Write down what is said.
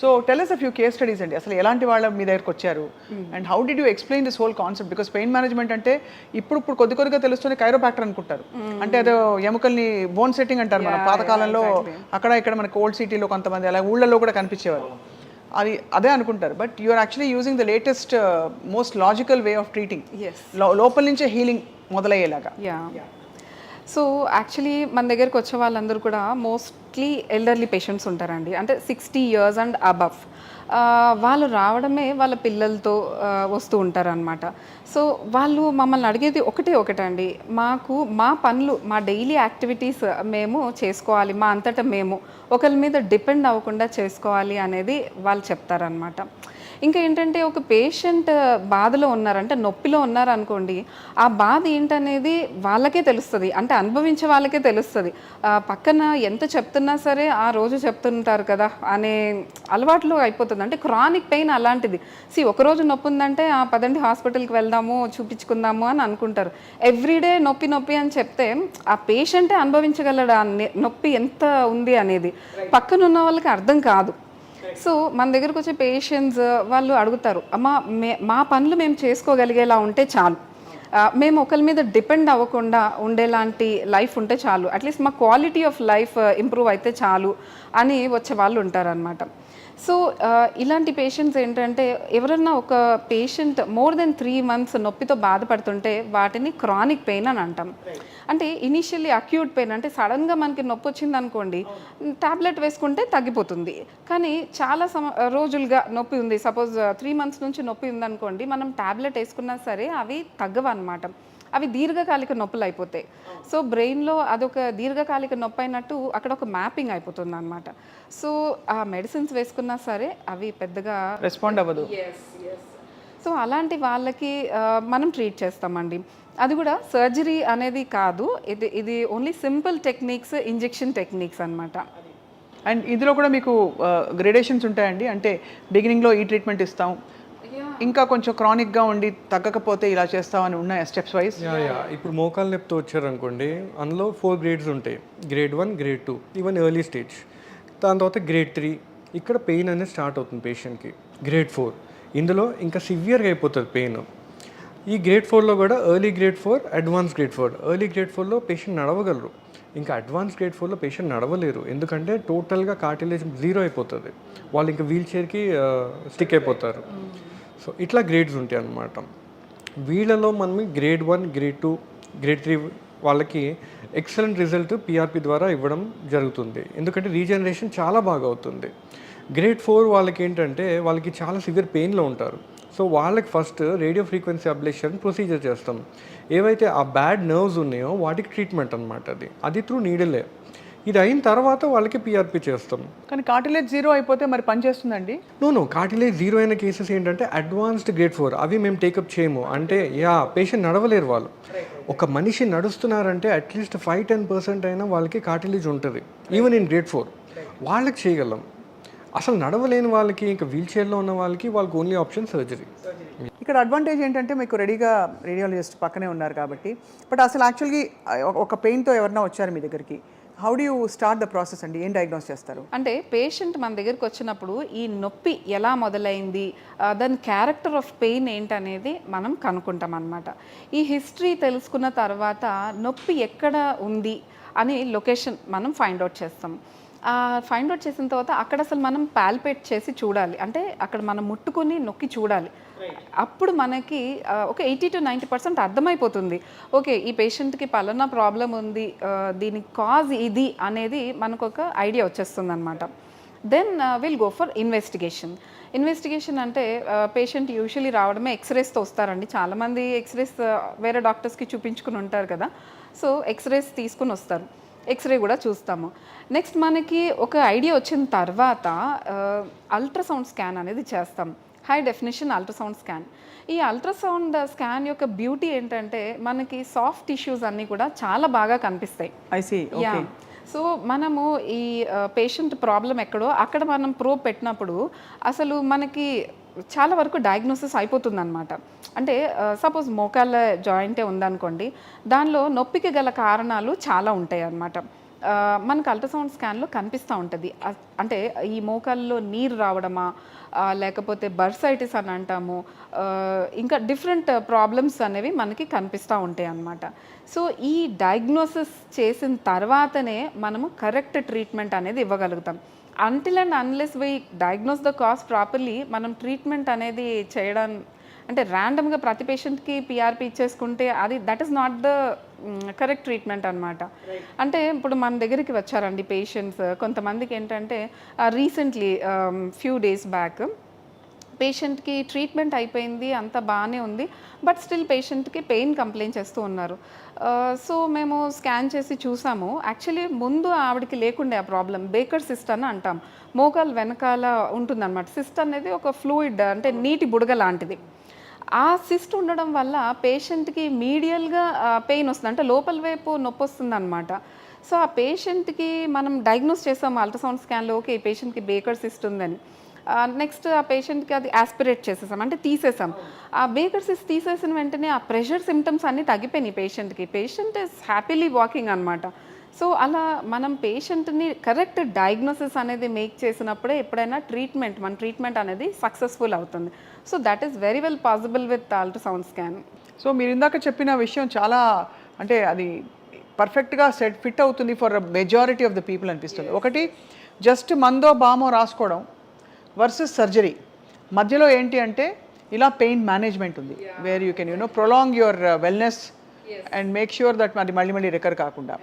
So tell us a few case studies అండి. అసలు ఎలాంటి వాళ్ళ మీ దగ్గరకు వచ్చారు? And how did you explain this whole concept because pain management అంటే ఇప్పుడు ఇప్పుడు కొద్ది కొద్దిగా తెలుస్తుంది కైరోపాక్టర్ అనుకుంటారు. అంటే అదో ఎముకల్ని బోన్ సెట్టింగ్ అంటారు మన పాతకాలంలో. అక్కడ ఇక్కడ మనకి ఓల్డ్ సిటీలో కొంతమంది అలా ఊళ్ళలో కూడా కనిపించేవారు. అది అదే అనుకుంటారు. But you are actually using the latest most logical way of treating Yes. లోపల నుంచే హీలింగ్ మొదలయ్యేలాగా. యా సో యాక్చువల్లీ మన దగ్గరికి వచ్చే వాళ్ళందరూ కూడా మోస్ట్లీ ఎల్డర్లీ పేషెంట్స్ ఉంటారండి. అంటే సిక్స్టీ ఇయర్స్ అండ్ అబవ్ వాళ్ళు రావడమే వాళ్ళ పిల్లలతో వస్తూ ఉంటారనమాట సో వాళ్ళు మమ్మల్ని అడిగేది ఒకటే ఒకటండి. మాకు మా పనులు మా డైలీ యాక్టివిటీస్ మేము చేసుకోవాలి మా అంతటా మేము. ఒకరి మీద డిపెండ్ అవ్వకుండా చేసుకోవాలి అనేది వాళ్ళు చెప్తారనమాట ఇంకా ఏంటంటే ఒక పేషెంట్ బాధలో ఉన్నారంటే నొప్పిలో ఉన్నారనుకోండి ఆ బాధ ఏంటనేది వాళ్ళకే తెలుస్తుంది. అంటే అనుభవించే వాళ్ళకే తెలుస్తుంది. పక్కన ఎంత చెప్తున్నా సరే ఆ రోజు చెప్తుంటారు కదా అనే అలవాట్లో అయిపోతుంది. అంటే క్రానిక్ పెయిన్ అలాంటిది. సి ఒకరోజు నొప్పి ఉందంటే ఆ పదండి హాస్పిటల్కి వెళ్దాము చూపించుకుందాము అని అనుకుంటారు. ఎవ్రీడే నొప్పి నొప్పి అని చెప్తే ఆ పేషెంటే అనుభవించగలడు? ఆ నొప్పి ఎంత ఉంది అనేది. పక్కన ఉన్న వాళ్ళకి అర్థం కాదు. సో మన దగ్గరకు వచ్చే పేషెంట్స్ వాళ్ళు అడుగుతారు అమ్మ మే మా పనులు మేము చేసుకోగలిగేలా ఉంటే చాలు. మేము ఒకరి మీద డిపెండ్ అవ్వకుండా ఉండేలాంటి లైఫ్ ఉంటే చాలు. అట్లీస్ట్ మా క్వాలిటీ ఆఫ్ లైఫ్ ఇంప్రూవ్ అయితే చాలు అని వచ్చే వాళ్ళు ఉంటారనమాట సో ఇలాంటి పేషెంట్స్ ఏంటంటే ఎవరన్నా ఒక patient more than three months నొప్పితో బాధపడుతుంటే వాటిని క్రానిక్ పెయిన్ అని అంటాం. అంటే ఇనిషియల్లీ అక్యూట్ పెయిన్ అంటే సడన్గా మనకి నొప్పి వచ్చింది అనుకోండి ట్యాబ్లెట్ వేసుకుంటే తగ్గిపోతుంది. కానీ చాలా సమ రోజులుగా నొప్పి ఉంది. సపోజ్ త్రీ మంత్స్ నుంచి నొప్పి ఉందనుకోండి మనం టాబ్లెట్ వేసుకున్నా సరే అవి తగ్గవు అనమాట అవి దీర్ఘకాలిక నొప్పులు అయిపోతాయి. సో బ్రెయిన్లో అదొక దీర్ఘకాలిక నొప్పి అయినట్టు అక్కడ ఒక మ్యాపింగ్ అయిపోతుంది అనమాట సో ఆ మెడిసిన్స్ వేసుకున్నా సరే అవి పెద్దగా రెస్పాండ్ అవ్వదు. సో అలాంటి వాళ్ళకి మనం ట్రీట్ చేస్తామండి. అది కూడా సర్జరీ అనేది కాదు. ఇది ఇది only simple techniques injection techniques అన్నమాట. అండ్ ఇందులో కూడా మీకు గ్రేడేషన్స్ ఉంటాయండి. అంటే బిగినింగ్లో ఈ ట్రీట్మెంట్ ఇస్తాం. ఇంకా కొంచెం క్రానిక్గా ఉండి తగ్గకపోతే ఇలా చేస్తామని ఉన్నాయా స్టెప్స్ వైజ్? ఇప్పుడు మోకాలు నొప్పితో వచ్చారనుకోండి అందులో ఫోర్ గ్రేడ్స్ ఉంటాయి. Grade one grade two even early stage దాని తర్వాత గ్రేడ్ త్రీ ఇక్కడ పెయిన్ అనేది స్టార్ట్ అవుతుంది పేషెంట్కి. గ్రేడ్ ఫోర్ ఇందులో ఇంకా సివియర్గా అయిపోతుంది పెయిన్. ఈ గ్రేడ్ ఫోర్లో కూడా early grade four advance grade four early grade ఫోర్లో పేషెంట్ నడవగలరు. ఇంకా అడ్వాన్స్ గ్రేడ్ ఫోర్లో పేషెంట్ నడవలేరు. ఎందుకంటే టోటల్గా కార్టిలేజ్ జీరో అయిపోతుంది. వాళ్ళు ఇంకా వీల్ చైర్కి స్టిక్ అయిపోతారు. సో ఇట్లా గ్రేడ్స్ ఉంటాయి అన్నమాట. వీళ్ళలో మనం grade one grade two grade three వాళ్ళకి ఎక్సలెంట్ రిజల్ట్ పిఆర్పి ద్వారా ఇవ్వడం జరుగుతుంది. ఎందుకంటే రీజనరేషన్ చాలా బాగా అవుతుంది. గ్రేడ్ ఫోర్ వాళ్ళకి ఏంటంటే వాళ్ళకి చాలా సివియర్ పెయిన్లో ఉంటారు. సో వాళ్ళకి first radio frequency ablation procedure చేస్తాం. ఏవైతే ఆ బ్యాడ్ నర్వ్స్ ఉన్నాయో వాటికి ట్రీట్మెంట్ అనమాట అది. అది త్రూ నీడలే ఇది అయిన తర్వాత వాళ్ళకి పిఆర్పి చేస్తాం. కానీ కార్టిలేజ్ జీరో అయిపోతే మరి పని చేస్తుందండి? నో నో కార్టిలేజ్ జీరో అయిన కేసెస్ ఏంటంటే అడ్వాన్స్డ్ గ్రేడ్ ఫోర్ అవి మేము టేకప్ చేయము. అంటే యా పేషెంట్ నడవలేరు వాళ్ళు. ఒక మనిషి నడుస్తున్నారంటే at least five ten percent అయినా వాళ్ళకి కార్టిలేజ్ ఉంటుంది. ఈవెన్ ఇన్ గ్రేడ్ ఫోర్ వాళ్ళకి చేయగలం. అసలు నడవలేని వాళ్ళకి ఇంకా వీల్ చైర్లో ఉన్న వాళ్ళకి వాళ్ళకి ఓన్లీ ఆప్షన్ సర్జరీ ఇక్కడ అడ్వాంటేజ్ ఏంటంటే మీకు రెడీగా రేడియాలజిస్ట్ పక్కనే ఉన్నారు కాబట్టి బట్ అసలు యాక్చువల్గా ఒక పెయిన్తో ఎవరైనా వచ్చారు మీ దగ్గరికి. How do you start the process అండి ఏం డయాగ్నోస్ చేస్తారు? అంటే పేషెంట్ మన దగ్గరికి వచ్చినప్పుడు ఈ నొప్పి ఎలా మొదలైంది uh, దాని క్యారెక్టర్ ఆఫ్ పెయిన్ ఏంటనేది మనం కనుక్కుంటాం అనమాట ఈ హిస్టరీ తెలుసుకున్న తర్వాత నొప్పి ఎక్కడ ఉంది అని లొకేషన్ మనం ఫైండ్ అవుట్ చేస్తాం. ఫైండ్ అవుట్ చేసిన తర్వాత అక్కడ అసలు మనం పాల్పేట్ చేసి చూడాలి. అంటే అక్కడ మనం ముట్టుకుని నొక్కి చూడాలి. అప్పుడు మనకి ఒక ఎయిటీ టు నైంటీ పర్సెంట్ అర్థమైపోతుంది. ఓకే ఈ పేషెంట్కి పలానా ప్రాబ్లం ఉంది దీని కాజ్ ఇది అనేది మనకు ఒక ఐడియా వచ్చేస్తుంది అనమాట then will go for investigation. Investigation అంటే పేషెంట్ యూజువలీ రావడమే ఎక్స్రేస్తో వస్తారండి. చాలామంది ఎక్స్రేస్ వేరే డాక్టర్స్కి చూపించుకుని ఉంటారు కదా. సో ఎక్స్రేస్ తీసుకుని వస్తారు. ఎక్స్రే కూడా చూస్తాము. నెక్స్ట్ మనకి ఒక ఐడియా వచ్చిన తర్వాత అల్ట్రాసౌండ్ స్కాన్ అనేది చేస్తాం. High definition ultrasound scan. ఈ అల్ట్రాసౌండ్ స్కాన్ యొక్క బ్యూటీ ఏంటంటే మనకి సాఫ్ట్ టిష్యూస్ అన్నీ కూడా చాలా బాగా కనిపిస్తాయి. ఐసీ యా సో మనము ఈ పేషెంట్ ప్రాబ్లం ఎక్కడో అక్కడ మనం ప్రోబ్ పెట్టినప్పుడు అసలు మనకి చాలా వరకు డయాగ్నోసిస్ అయిపోతుంది అనమాట అంటే సపోజ్ మోకాళ్ళ జాయింటే ఉందనుకోండి దానిలో నొప్పికి గల కారణాలు చాలా ఉంటాయి అన్నమాట మనకు అల్ట్రాసౌండ్ స్కాన్లో కనిపిస్తూ ఉంటుంది. అంటే ఈ మోకాల్లో నీరు రావడమా లేకపోతే బర్సైటిస్ అని అంటాము ఇంకా డిఫరెంట్ ప్రాబ్లమ్స్ అనేవి మనకి కనిపిస్తూ ఉంటాయి అన్నమాట. సో ఈ డయాగ్నోసిస్ చేసిన తర్వాతనే మనము కరెక్ట్ ట్రీట్మెంట్ అనేది ఇవ్వగలుగుతాం. Until and unless we diagnose the cause properly మనం ట్రీట్మెంట్ అనేది చేయడం అంటే ర్యాండమ్గా ప్రతి పేషెంట్కి పిఆర్పి ఇచ్చేసుకుంటే అది that is not the correct treatment అనమాట అంటే ఇప్పుడు మన దగ్గరికి వచ్చారండి పేషెంట్స్ కొంతమందికి ఏంటంటే రీసెంట్లీ ఫ్యూ డేస్ బ్యాక్ పేషెంట్కి ట్రీట్మెంట్ అయిపోయింది అంత బాగానే ఉంది బట్ స్టిల్ పేషెంట్కి పెయిన్ కంప్లైంట్ చేస్తూ ఉన్నారు. సో మేము స్కాన్ చేసి చూసాము. యాక్చువల్లీ ముందు ఆవిడకి లేకుండే ఆ ప్రాబ్లం బేకర్ సిస్ట్ అని అంటాం. మోకాలు వెనకాల ఉంటుందన్నమాట. సిస్ట్ అనేది ఒక ఫ్లూయిడ్ అంటే నీటి బుడగ లాంటిది. ఆ సిస్ట్ ఉండడం వల్ల పేషెంట్కి మీడియల్గా పెయిన్ వస్తుంది. అంటే లోపల వైపు నొప్పి వస్తుంది అనమాట సో ఆ పేషెంట్కి మనం డయాగ్నోస్ చేసాము అల్ట్రాసౌండ్ స్కాన్లో ఓకే ఈ పేషెంట్కి బేకర్ సిస్ట్ ఉందని. నెక్స్ట్ ఆ పేషెంట్కి అది ఆస్పిరేట్ చేసేసాం. అంటే తీసేసాం. ఆ బేకర్ సిస్ట్ తీసేసిన వెంటనే ఆ ప్రెషర్ సిమ్టమ్స్ అన్నీ తగ్గిపోయినాయి పేషెంట్కి పేషెంట్ ఇస్ హ్యాపీలీ వాకింగ్ అనమాట సో అలా మనం పేషెంట్ని కరెక్ట్ డయాగ్నోసిస్ అనేది మేక్ చేసినప్పుడే ఎప్పుడైనా ట్రీట్మెంట్ మన ట్రీట్మెంట్ అనేది సక్సెస్ఫుల్ అవుతుంది. So that is very well possible with ultrasound scan so మీరు ఇందాక చెప్పిన విషయం చాలా అంటే అది పర్ఫెక్ట్గా సెట్ ఫిట్ అవుతుంది for majority of the people అనిపిస్తుంది. ఒకటి జస్ట్ మందో బామో రాసుకోవడం వర్సెస్ సర్జరీ మధ్యలో ఏంటి అంటే ఇలా పెయిన్ మేనేజ్మెంట్ ఉంది. Where you can you know prolong your wellness and make sure that అది మళ్ళీ మళ్ళీ రికర్ కాకుండా.